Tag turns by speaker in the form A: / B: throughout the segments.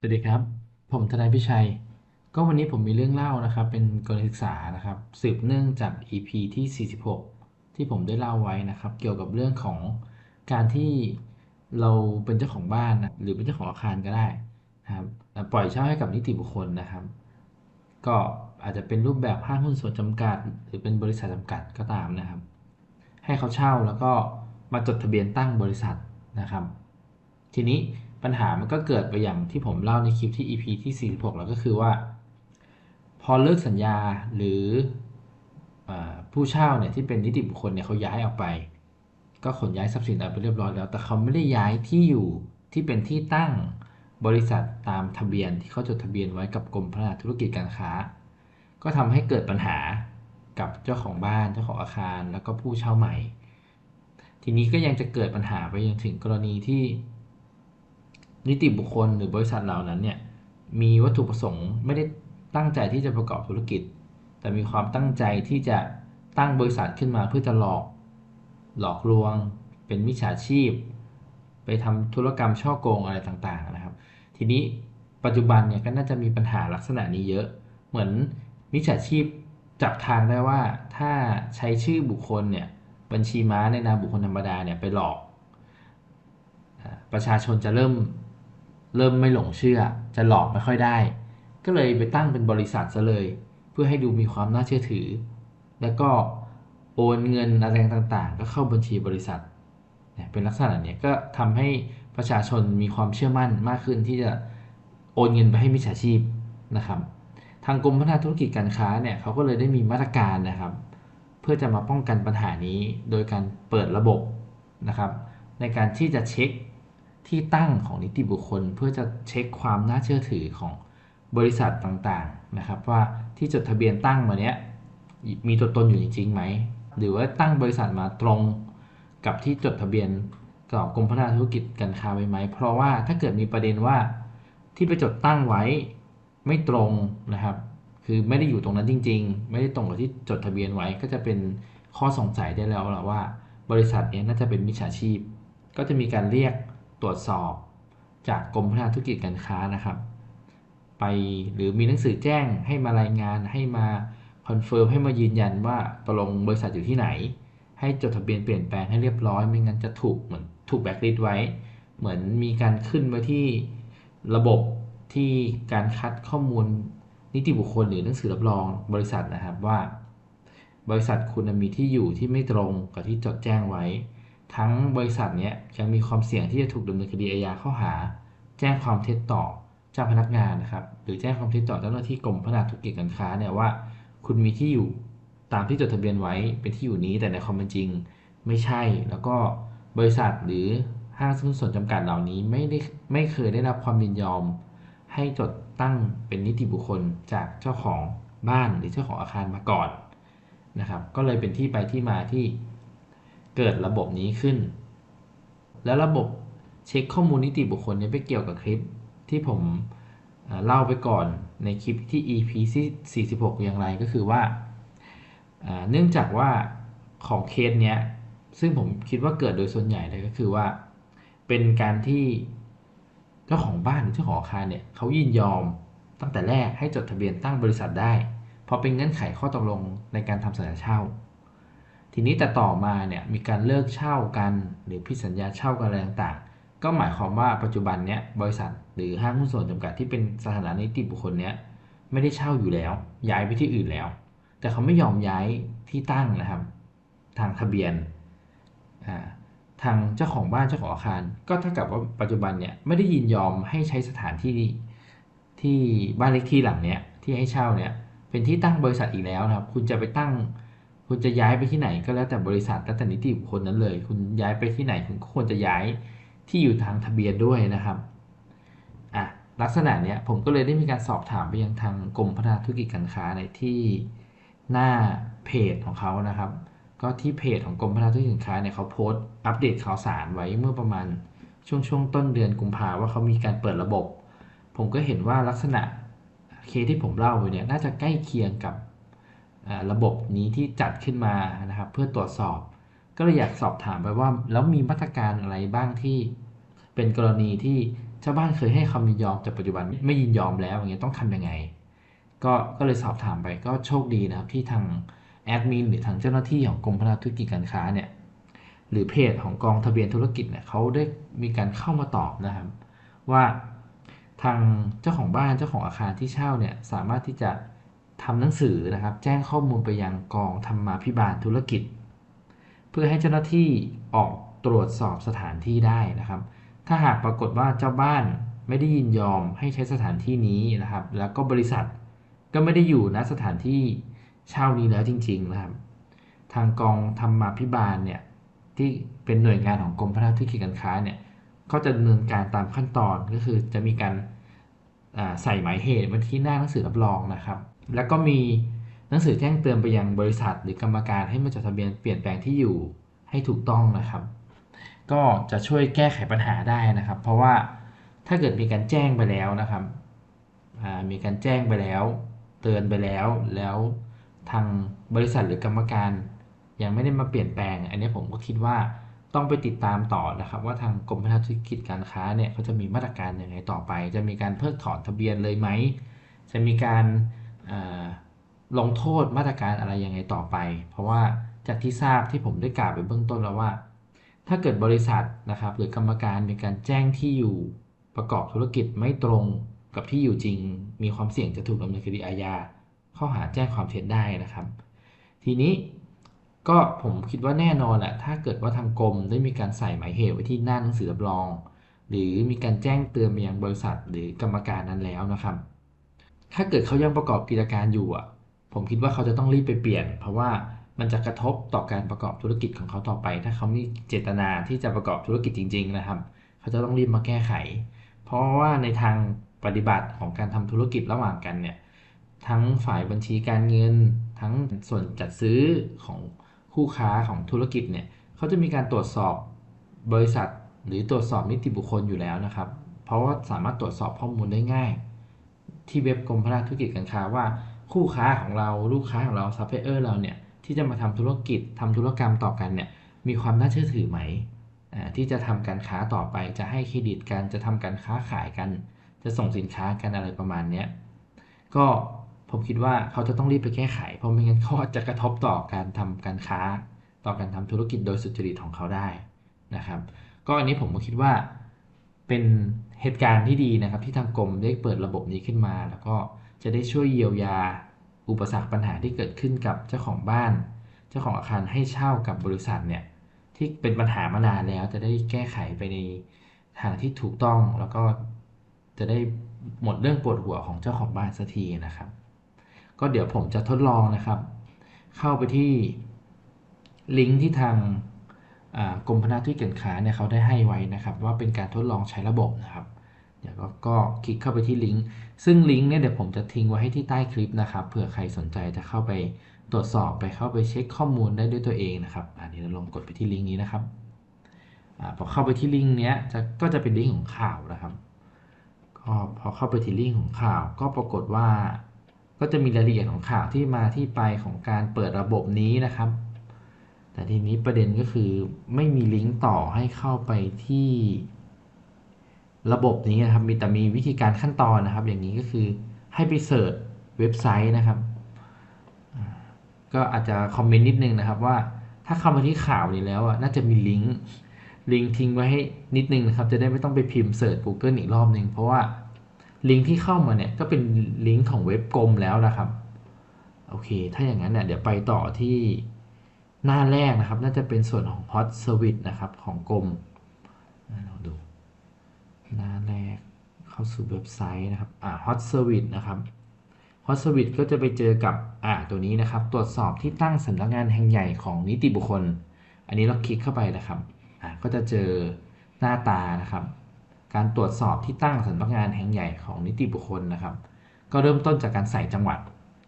A: สวัสดีครับ ผมทนายพิชัย ก็วันนี้ผมมีเรื่องเล่านะครับ เป็นกรณีศึกษานะครับ สืบเนื่องจาก EP ที่ 46 ที่ผมได้เล่าไว้นะครับ เกี่ยวกับเรื่องของการที่เราเป็นเจ้าของบ้านนะหรือเป็นเจ้าของอาคารก็ได้นะครับปล่อยเช่าให้กับนิติบุคคลนะครับ ก็อาจจะเป็นรูปแบบห้างหุ้นส่วนจำกัด หรือเป็นบริษัทจำกัดก็ตามนะครับ ให้เขาเช่าแล้วก็มาจดทะเบียนตั้งบริษัทนะครับ ทีนี้ ปัญหามันก็เกิดไปอย่างที่ผมเล่าในคลิปที่ EP ที่ 46 แล้วก็คือว่า พอเลิกสัญญาหรืออผู้เช่าเนี่ยที่เป็นนิติบุคคลเนี่ยเขาย้ายออกไป ก็ขนย้ายทรัพย์สินออกไปเรียบร้อยแล้ว แต่เขาไม่ได้ย้ายที่อยู่ที่เป็นที่ตั้งบริษัทตามทะเบียนที่เขาจดทะเบียนไว้กับกรมพัฒนาธุรกิจการค้า ก็ทำให้เกิดปัญหากับเจ้าของบ้านเจ้าของอาคารแล้วก็ผู้เช่าใหม่ ทีนี้ก็ยังจะเกิดปัญหาไปยังถึงกรณีที่ นิติบุคคลหรือบริษัทเหล่านั้นเนี่ยมีวัตถุประสงค์ไม่ได้ตั้งใจที่จะประกอบธุรกิจ แต่มีความตั้งใจที่จะตั้งบริษัทขึ้นมาเพื่อจะหลอก หลอกลวง เป็นมิจฉาชีพ ไปทำธุรกรรมช่อโกงอะไรต่างๆนะครับ ทีนี้ปัจจุบันเนี่ยก็น่าจะมีปัญหาลักษณะนี้เยอะ เหมือนมิจฉาชีพจับทางได้ว่าถ้าใช้ชื่อบุคคลเนี่ยบัญชีม้าในนามบุคคลธรรมดาเนี่ยไปหลอก ประชาชนจะเริ่ม เริ่มไม่หลงเชื่อ จะหลอกไม่ค่อยได้ ก็เลยไปตั้งเป็นบริษัทซะเลย เพื่อให้ดูมีความน่าเชื่อถือ แล้วก็โอนเงินอะไรต่างๆ ก็เข้าบัญชีบริษัท เป็นลักษณะนี้ก็ทำให้ประชาชนมีความเชื่อมั่นมากขึ้นที่จะโอนเงินไปให้มิจฉาชีพนะครับ ทางกรมพัฒนาธุรกิจการค้าเนี่ยเขาก็เลยได้มีมาตรการนะครับ เพื่อจะมาป้องกันปัญหานี้โดยการเปิดระบบนะครับ ในการที่จะเช็ค ที่ตั้งของนิติบุคคล เพื่อจะเช็คความน่าเชื่อถือของบริษัทต่างๆนะครับ ว่าที่จดทะเบียนตั้งมาเนี้ยมีตัวตนอยู่จริงๆไหม หรือว่าตั้งบริษัทมาตรงกับที่จดทะเบียนกับกรมพัฒนาธุรกิจการค้าไว้ไหม เพราะว่าถ้าเกิดมีประเด็นว่าที่ไปจดตั้งไว้ไม่ตรงนะครับ คือไม่ได้อยู่ตรงนั้นจริง ๆ ไม่ได้ตรงกับที่จดทะเบียนไว้ ก็จะเป็นข้อสงสัยได้แล้วละว่า บริษัทนี้น่าจะเป็นมิจฉาชีพ ก็จะมีการเรียก ตรวจสอบจากกรมพัฒนาธุรกิจการค้านะครับ ไปหรือมีหนังสือแจ้งให้มารายงานให้มาคอนเฟิร์มให้มายืนยันว่าตกลงบริษัทอยู่ที่ไหน ให้จดทะเบียนเปลี่ยนแปลงให้เรียบร้อยไม่งั้นจะถูกเหมือนถูกแบ็กลิสไว้ เหมือนมีการขึ้นไว้ที่ระบบที่การคัดข้อมูลนิติบุคคลหรือหนังสือรับรองบริษัทนะครับว่า บริษัทคุณมีที่อยู่ที่ไม่ตรงกับที่จดแจ้งไว้ ทั้งบริษัทนี้ยังมีความเสี่ยงที่จะถูกดำเนินคดีอาญาข้อหา แจ้งความเท็จต่อเจ้าพนักงานนะครับ หรือแจ้งความเท็จต่อเจ้าหน้าที่กรมพัฒนาธุรกิจการค้าเนี่ยว่า คุณมีที่อยู่ตามที่จดทะเบียนไว้เป็นที่อยู่นี้แต่ในความเป็นจริงไม่ใช่ แล้วก็บริษัทหรือห้างหุ้นส่วนจำกัดเหล่านี้ไม่ได้ไม่เคยได้รับความยินยอม ให้จดตั้งเป็นนิติบุคคลจากเจ้าของบ้านหรือเจ้าของอาคารมาก่อนนะครับ ก็เลยเป็นที่ไปที่มาที่ เกิดระบบนี้ขึ้น แล้วระบบเช็คข้อมูลนิติบุคคลนี้ไปเกี่ยวกับคลิปที่ผมเล่าไปก่อนในคลิปที่ EP ที่46 อย่างไรก็คือว่า เนื่องจากว่าของเคสเนี้ย ซึ่งผมคิดว่าเกิดโดยส่วนใหญ่เลยก็คือว่า เป็นการที่เจ้าของบ้านหรือเจ้าของอาคารเนี่ยเขายินยอมตั้งแต่แรกให้จดทะเบียนตั้งบริษัทได้ เพราะเป็นเงื่อนไขข้อตกลงในการทำสัญญาเช่า ทีนี้แต่ต่อมาเนี่ยมีการเลิกเช่ากันหรือพิสัญญาเช่ากันอะไรต่างๆ ก็หมายความว่าปัจจุบันเนี้ยบริษัทหรือห้างหุ้นส่วนจำกัดที่เป็นสถานะนิติบุคคลเนี้ยไม่ได้เช่าอยู่แล้ว ย้ายไปที่อื่นแล้ว แต่เขาไม่ยอมย้ายที่ตั้งนะครับ ทางทะเบียนทางเจ้าของบ้านเจ้าของอาคาร ก็เท่ากับว่าปัจจุบันเนี่ยไม่ได้ยินยอมให้ใช้สถานที่ที่บ้านเล็กที่หลังเนี้ยที่ให้เช่าเนี่ยเป็นที่ตั้งบริษัทอีกแล้วนะครับ คุณจะไปตั้ง คุณจะย้ายไปที่ไหนก็แล้วแต่บริษัทแล้วแต่นิติบุคคลนั้นเลย คุณย้ายไปที่ไหนคุณควรจะย้ายที่อยู่ทางทะเบียนด้วยนะครับอะลักษณะเนี้ยผมก็เลยได้มีการสอบถามไปยังทางกรมพัฒนาธุรกิจการค้าในที่หน้าเพจของเขานะครับ ก็ที่เพจของกรมพัฒนาธุรกิจการค้าเนี่ยเขาโพสต์อัปเดตข่าวสารไว้เมื่อประมาณช่วงช่วงต้นเดือนกุมภาว่าเขามีการเปิดระบบ ผมก็เห็นว่าลักษณะเคสที่ผมเล่าไปเนี่ยน่าจะใกล้เคียงกับ ระบบนี้ที่จัดขึ้นมานะครับเพื่อตรวจสอบ ก็เลยอยากสอบถามไปว่า แล้วมีมาตรการอะไรบ้างที่ เป็นกรณีที่เจ้าบ้านเคยให้คำยินยอมแต่ปัจจุบันไม่ยินยอมแล้วอย่างเงี้ยต้องทำยังไง ก็ก็เลยสอบถามไปก็โชคดีนะครับที่ทางแอดมินหรือทางเจ้าหน้าที่ของกรมพัฒนาธุรกิจการค้าเนี่ยหรือเพจของกองทะเบียนธุรกิจเนี่ยเขาได้มีการเข้ามาตอบนะครับ ว่าทางเจ้าของบ้านเจ้าของอาคารที่เช่าเนี่ยสามารถที่จะ ทำหนังสือนะครับ แจ้งข้อมูลไปยังกองธรรมาภิบาลธุรกิจ เพื่อให้เจ้าหน้าที่ออกตรวจสอบสถานที่ได้นะครับ ถ้าหากปรากฏว่าเจ้าบ้านไม่ได้ยินยอมให้ใช้สถานที่นี้นะครับ แล้วก็บริษัทก็ไม่ได้อยู่ณสถานที่เช่านี้แล้วจริง ๆนะครับ ทางกองธรรมาภิบาลเนี่ยที่เป็นหน่วยงานของกรมพัฒนาธุรกิจการค้าเนี่ยก็จะดำเนินการตามขั้นตอนก็คือจะมีการ ใส่หมายเหตุไว้ที่หน้าหนังสือรับรองนะครับ แล้วก็มีหนังสือแจ้งเตือนไปยังบริษัท หรือกรรมการให้มาจดทะเบียนเปลี่ยนแปลงที่อยู่ให้ถูกต้องนะครับ ก็จะช่วยแก้ไขปัญหาได้นะครับ เพราะว่าถ้าเกิดมีการแจ้งไปแล้วนะครับมีการแจ้งไปแล้ว เตือนไปแล้วแล้วทางบริษัทหรือกรรมการยังไม่ได้มาเปลี่ยนแปลง อันนี้ผมก็คิดว่า ต้องไปติดตามต่อนะครับ ว่าทางกรมพัฒนาธุรกิจการค้าเนี่ยเขาจะมีมาตรการยังไงต่อไป จะมีการเพิกถอนทะเบียนเลยไหม จะมีการลงโทษมาตรการอะไรยังไงต่อไป เพราะว่าจากที่ทราบที่ผมได้กล่าวไปเบื้องต้นแล้วว่า ถ้าเกิดบริษัทนะครับ หรือกรรมการมีการแจ้งที่อยู่ประกอบธุรกิจไม่ตรงกับที่อยู่จริง มีความเสี่ยงจะถูกดำเนินคดีอาญาข้อหาแจ้งความเท็จได้นะครับ ทีนี้ ก็ผมคิดว่าแน่นอนแหละถ้าเกิดว่าทางกรมได้มีการใส่หมายเหตุไว้ที่หน้าหนังสือรับรอง หรือมีการแจ้งเตือนไปยังบริษัทหรือกรรมการนั้นแล้วนะครับ ถ้าเกิดเขายังประกอบกิจการอยู่อะผมคิดว่าเขาจะต้องรีบไปเปลี่ยน เพราะว่ามันจะกระทบต่อการประกอบธุรกิจของเขาต่อไป ถ้าเขามีเจตนาที่จะประกอบธุรกิจจริง ๆ นะครับ เขาจะต้องรีบมาแก้ไข เพราะว่าในทางปฏิบัติของการทำธุรกิจระหว่างกันเนี่ยทั้งฝ่ายบัญชีการเงิน ทั้งส่วนจัดซื้อของ คู่ค้าของธุรกิจเนี่ยเขาจะมีการตรวจสอบบริษัท หรือตรวจสอบนิติบุคคลอยู่แล้วนะครับ เพราะว่าสามารถตรวจสอบข้อมูลได้ง่าย ที่เว็บกรมพัฒนาธุรกิจการค้าว่าคู่ค้าของเราลูกค้าของเราซัพพลายเออร์เราเนี่ยที่จะมาทำธุรกิจทำธุรกรรมต่อกันเนี่ยมีความน่าเชื่อถือไหมที่จะทำการค้าต่อไปจะให้เครดิตกันจะทำการค้าขายกัน จะส่งสินค้ากันอะไรประมาณนี้ก็ ผมคิดว่าเขาจะต้องรีบไปแก้ไข เพราะไม่งั้นเขาจะกระทบต่อการทำการค้า ต่อการทำธุรกิจโดยสุจริตของเขาได้นะครับ ก็อันนี้ผมก็คิดว่าเป็นเหตุการณ์ที่ดีนะครับ ที่ทางกรมได้เปิดระบบนี้ขึ้นมา แล้วก็จะได้ช่วยเยียวยาอุปสรรคปัญหาที่เกิดขึ้นกับเจ้าของบ้าน เจ้าของอาคารให้เช่ากับบริษัทเนี่ยที่เป็นปัญหามานานแล้ว จะได้แก้ไขไปในทางที่ถูกต้องแล้วก็จะได้หมดเรื่องปวดหัวของเจ้าของบ้านสักทีนะครับ ก็เดี๋ยวผมจะทดลองนะครับ เข้าไปที่ลิงก์ที่ทางกรมพนาธุรกิจการค้าเนี่ยเขาได้ให้ไว้นะครับ ว่าเป็นการทดลองใช้ระบบนะครับ เดี๋ยวก็คลิกเข้าไปที่ลิงก์ซึ่งลิงก์เนี่ยเดี๋ยวผมจะทิ้งไว้ให้ที่ใต้คลิปนะครับเผื่อใครสนใจจะเข้าไปตรวจสอบไปเข้าไปเช็คข้อมูลได้ด้วยตัวเองนะครับอันนี้เราลองกดไปที่ลิงก์นี้นะครับอพอเข้าไปที่ลิงก์เนี้จะก็จะเป็นลิงก์ของข่าวนะครับก็พอเข้าไปที่ลิงก์ของข่าว ก็ปรากฏว่า ก็จะมีรายละเอียดของข่าวที่มาที่ไปของการเปิดระบบนี้นะครับ แต่ทีนี้ประเด็นก็คือไม่มีลิงก์ต่อให้เข้าไปที่ระบบนี้นะครับ มีแต่มีวิธีการขั้นตอนนะครับ อย่างนี้ก็คือให้ไปเสิร์ชเว็บไซต์นะครับ ก็อาจจะคอมเมนต์นิดนึงนะครับว่าถ้าเข้ามาที่ข่าวนี้แล้วอะน่าจะมีลิงก์ลิงก์ทิ้งไว้ให้นิดนึงนะครับ จะได้ไม่ต้องไปพิมพ์เสิร์ช Google อีกรอบนึง เพราะว่า ลิงก์ที่เข้ามาเนี่ยก็เป็นลิงก์ของเว็บกรมแล้วนะครับโอเค ถ้าอย่างนั้นเนี่ยเดี๋ยวไปต่อที่หน้าแรกนะครับ น่าจะเป็นส่วนของ Hot Service นะครับของกรมเราดู หน้าแรกเข้าสู่เว็บไซต์นะครับอ่า Hot Service นะครับ Hot Service ก็จะไปเจอกับอ่าตัวนี้นะครับ ตรวจสอบที่ตั้งสำนักงานแห่งใหญ่ของนิติบุคคล อันนี้เราคลิกเข้าไปนะครับอ่าก็จะเจอหน้าตานะครับ การตรวจสอบที่ตั้งสำนักงานแห่งใหญ่ของนิติบุคคลนะครับ ก็เริ่มต้นจากการใส่จังหวัด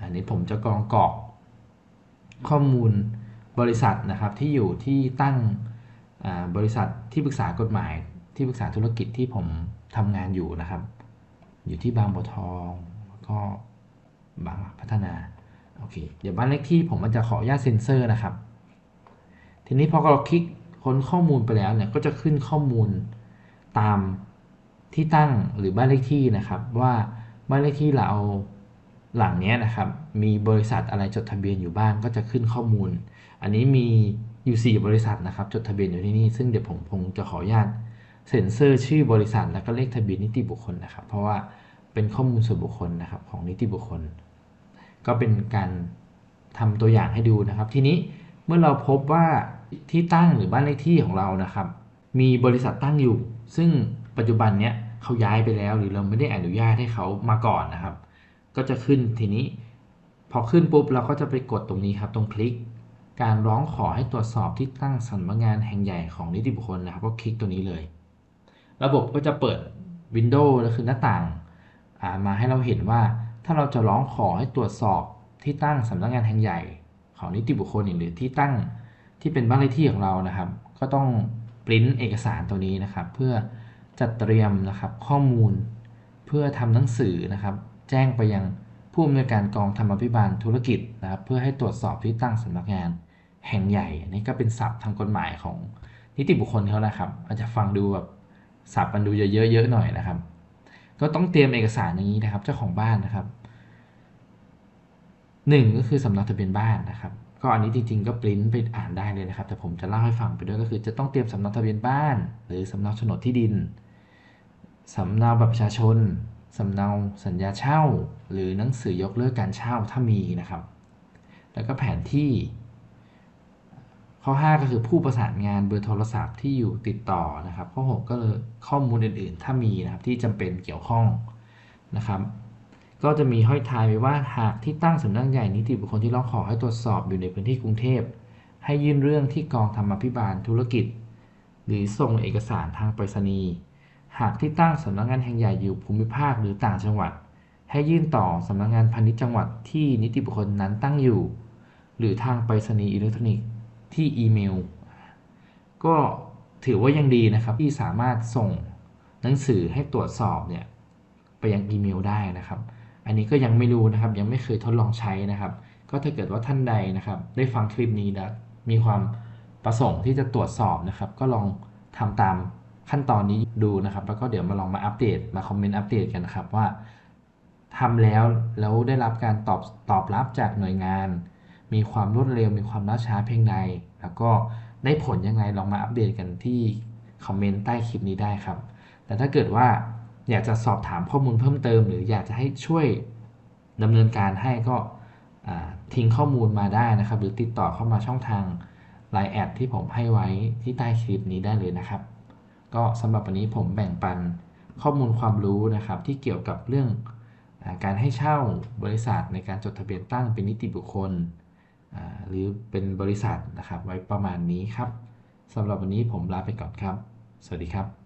A: อันนี้ผมจะกรองกรอกข้อมูลบริษัทนะครับที่อยู่ที่ตั้งบริษัทที่ปรึกษากฎหมาย ที่ปรึกษาธุรกิจที่ผมทำงานอยู่นะครับ อยู่ที่บางบัวทองแล้วก็บางพัฒนาโอเคเดี๋ยวบ้านเลขที่ผมมันจะขออนุญาตเซ็นเซอร์นะครับ ทีนี้พอเราคลิกค้นข้อมูลไปแล้วเนี่ยก็จะขึ้นข้อมูล ตามที่ตั้งหรือบ้านเลขที่นะครับ ว่าบ้านเลขที่เราหลังนี้นะครับ มีบริษัทอะไรจดทะเบียนอยู่บ้างก็จะขึ้นข้อมูล อันนี้มีอยู่ 4 บริษัทนะครับ จดทะเบียนอยู่ที่นี่ ซึ่งเดี๋ยวผมคงจะขออนุญาตเซ็นเซอร์ชื่อบริษัทแล้วก็เลขทะเบียนนิติบุคคลนะครับ เพราะว่าเป็นข้อมูลส่วนบุคคลนะครับของนิติบุคคล ก็เป็นการทำตัวอย่างให้ดูนะครับ ทีนี้เมื่อเราพบว่าที่ตั้งหรือบ้านเลขที่ของเรานะครับ มีบริษัทตั้งอยู่ ซึ่งปัจจุบันเนี้ยเขาย้ายไปแล้ว หรือเราไม่ได้อนุญาตให้เขามาก่อนนะครับ ก็จะขึ้นทีนี้ พอขึ้นปุ๊บเราก็จะไปกดตรงนี้ครับ ตรงคลิก การร้องขอให้ตรวจสอบที่ตั้งสำนักงานแห่งใหญ่ของนิติบุคคลนะครับ ก็คลิกตัวนี้เลย ระบบก็จะเปิดวินโดว์ก็คือหน้าต่างมาให้เราเห็นว่าถ้าเราจะร้องขอให้ตรวจสอบที่ตั้งสำนักงานแห่งใหญ่ ของนิติบุคคลหรือที่ตั้งที่เป็นบ้านเลขที่ของเรานะครับ ก็ต้อง ปริ้นเอกสารตัวนี้นะครับ เพื่อจัดเตรียมนะครับข้อมูล เพื่อทำหนังสือนะครับ แจ้งไปยังผู้อำนวยการกองธรรมพิบาลธุรกิจนะครับ เพื่อให้ตรวจสอบที่ตั้งสำนักงานแห่งใหญ่อันนี้ก็เป็นศัพท์ทางกฎหมายของนิติบุคคลเขานะครับ อาจจะฟังดูแบบศัพท์มันดูเยอะๆหน่อยนะครับ ก็ต้องเตรียมเอกสารอย่างนี้นะครับ เจ้าของบ้านนะครับหนึ่งก็คือสำเนาทะเบียนบ้านนะครับ ก็อันนี้จริงๆก็ปริ้นไปอ่านได้เลยนะครับ แต่ผมจะเล่าให้ฟังไปด้วยก็คือ จะต้องเตรียมสำเนาทะเบียนบ้าน หรือสำเนาโฉนดที่ดินสำเนาบัตรประชาชนสำเนาสัญญาเช่า หรือหนังสือยกเลิกการเช่าถ้ามีนะครับ แล้วก็แผนที่ ข้อ 5 ก็คือผู้ประสานงานเบอร์โทรศัพท์ที่อยู่ติดต่อนะครับ ข้อ 6 ก็เลยข้อมูลอื่นๆ ถ้ามีนะครับที่จำเป็นเกี่ยวข้องนะครับ ก็จะมีห้อยท้ายไว้ว่าหากที่ตั้งสำนักใหญ่นิติบุคคลที่ร้องขอให้ตรวจสอบอยู่ในพื้นที่กรุงเทพ ให้ยื่นเรื่องที่กองธรรมพิบาลธุรกิจ หรือส่งเอกสารทางไปรษณีย์หากที่ตั้งสำนักงานแห่งใหญ่อยู่ภูมิภาคหรือต่างจังหวัด ให้ยื่นต่อสำนักงานพาณิชย์จังหวัดที่นิติบุคคลนั้นตั้งอยู่ หรือทางไปรษณีย์อิเล็กทรอนิกส์ที่อีเมล ก็ถือว่ายังดีนะครับที่สามารถส่งหนังสือให้ตรวจสอบเนี่ยไปยังอีเมลได้นะครับ อันนี้ก็ยังไม่รู้นะครับ ยังไม่เคยทดลองใช้นะครับ ก็ถ้าเกิดว่าท่านใดนะครับ ได้ฟังคลิปนี้แล้วมีความประสงค์ที่จะตรวจสอบนะครับ ก็ลองทำตามขั้นตอนนี้ดูนะครับ แล้วก็เดี๋ยวมาลองมาอัปเดตมาคอมเมนต์อัปเดตกันนะครับว่าทำแล้วแล้วได้รับการตอบตอบรับจากหน่วยงาน มีความรวดเร็ว มีความล่าช้าเพียงใดแล้วก็ได้ผลยังไงลองมาอัปเดตกันที่คอมเมนต์ใต้คลิปนี้ได้ครับ แต่ถ้าเกิดว่า อยากจะสอบถามข้อมูลเพิ่มเติม หรืออยากจะให้ช่วยดำเนินการให้ก็ทิ้งข้อมูลมาได้นะครับ หรือติดต่อเข้ามาช่องทาง Line แอดที่ผมให้ไว้ที่ใต้คลิปนี้ได้เลยนะครับ ก็สำหรับวันนี้ผมแบ่งปันข้อมูลความรู้นะครับ ที่เกี่ยวกับเรื่องอการให้เช่าบริษัทในการจดทะเบียนตั้งเป็นนิติบุคคล หรือเป็นบริษัทนะครับไว้ประมาณนี้ครับสำหรับวันนี้ผมลาไปก่อนครับ สวัสดีครับ